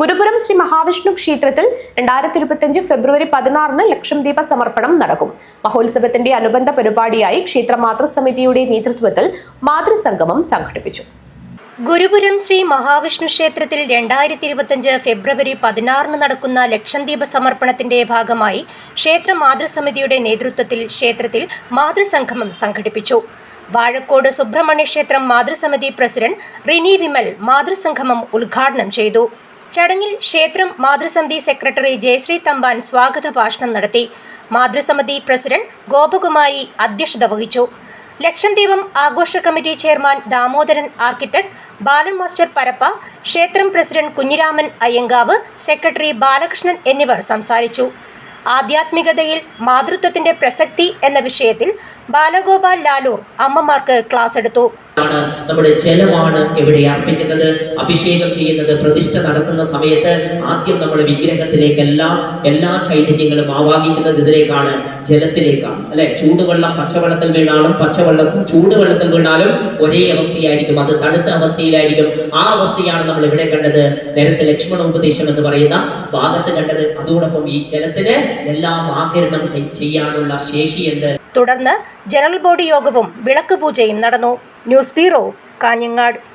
ഗുരുപുരം ശ്രീ മഹാവിഷ്ണു ക്ഷേത്രത്തിൽ രണ്ടായിരത്തി ഇരുപത്തിയഞ്ച് ഫെബ്രുവരി പതിനാറിന് ലക്ഷം ദീപ സമർപ്പണം നടക്കും. മഹോത്സവത്തിന്റെ അനുബന്ധ പരിപാടിയായി ക്ഷേത്ര മാതൃസമിതിയുടെ നേതൃത്വത്തിൽ മാതൃസംഗമം സംഘടിപ്പിച്ചു. ഗുരുപുരം ശ്രീ മഹാവിഷ്ണു ക്ഷേത്രത്തിൽ രണ്ടായിരത്തി ഇരുപത്തിയഞ്ച് ഫെബ്രുവരി പതിനാറിന് നടക്കുന്ന ലക്ഷദ്വീപ സമർപ്പണത്തിന്റെ ഭാഗമായി ക്ഷേത്ര മാതൃസമിതിയുടെ നേതൃത്വത്തിൽ ക്ഷേത്രത്തിൽ മാതൃസംഗമം സംഘടിപ്പിച്ചു. വാഴക്കോട് സുബ്രഹ്മണ്യ ക്ഷേത്രം മാതൃസമിതി പ്രസിഡന്റ് റിനി വിമൽ മാതൃസംഗമം ഉദ്ഘാടനം ചെയ്തു. ചടങ്ങിൽ ക്ഷേത്രം മാതൃസമിതി സെക്രട്ടറി ജയശ്രീ തമ്പാൻ സ്വാഗത ഭാഷണം നടത്തി. മാതൃസമിതി പ്രസിഡന്റ് ഗോപകുമാരി അധ്യക്ഷത വഹിച്ചു. ലക്ഷദ്വീപം ആഘോഷ committee chairman Damodaran architect Balan master Parappa ക്ഷേത്രം പ്രസിഡന്റ് കുഞ്ഞിരാമൻ അയ്യങ്കാവ് സെക്രട്ടറി ബാലകൃഷ്ണൻ എന്നിവർ സംസാരിച്ചു. ആധ്യാത്മികതയിൽ മാതൃത്വത്തിന്റെ പ്രസക്തി എന്ന വിഷയത്തിൽ ബാലഗോപാൽ ലാലൂർ അമ്മമാർക്ക് ക്ലാസ് എടുത്തു. ആണ് നമ്മുടെ ചെലവാണ് ഇവിടെ അർപ്പിക്കുന്നത്. അഭിഷേകം ചെയ്യുന്നത് പ്രതിഷ്ഠ നടത്തുന്ന സമയത്ത് ആദ്യം നമ്മൾ വിഗ്രഹത്തിലേക്ക് എല്ലാ എല്ലാ ചൈതന്യങ്ങളും ആവാഹിക്കുന്നത് ഇതിലേക്കാണ് ജലത്തിലേക്കാണ്. അല്ലെ? ചൂടുവെള്ളം പച്ചവെള്ളത്തിൽ വീണാലും പച്ചവെള്ളം ചൂടുവെള്ളത്തിൽ വീണാലും ഒരേ അവസ്ഥയായിരിക്കും. അത് തണുത്ത അവസ്ഥയിലായിരിക്കും. ആ അവസ്ഥയാണ് നമ്മൾ ഇവിടെ കണ്ടത്. നേരത്തെ ലക്ഷ്മണ ഉപദേശം എന്ന് പറയുന്ന ഭാഗത്ത് കണ്ടത്. അതോടൊപ്പം ഈ ജലത്തിന് എല്ലാം കൈ- ശേഷി ശേഷിയുണ്ട് തുടർന്ന് ജനറൽ ബോഡി യോഗവും വിളക്ക് പൂജയും നടന്നു. News bureau Kanhangad.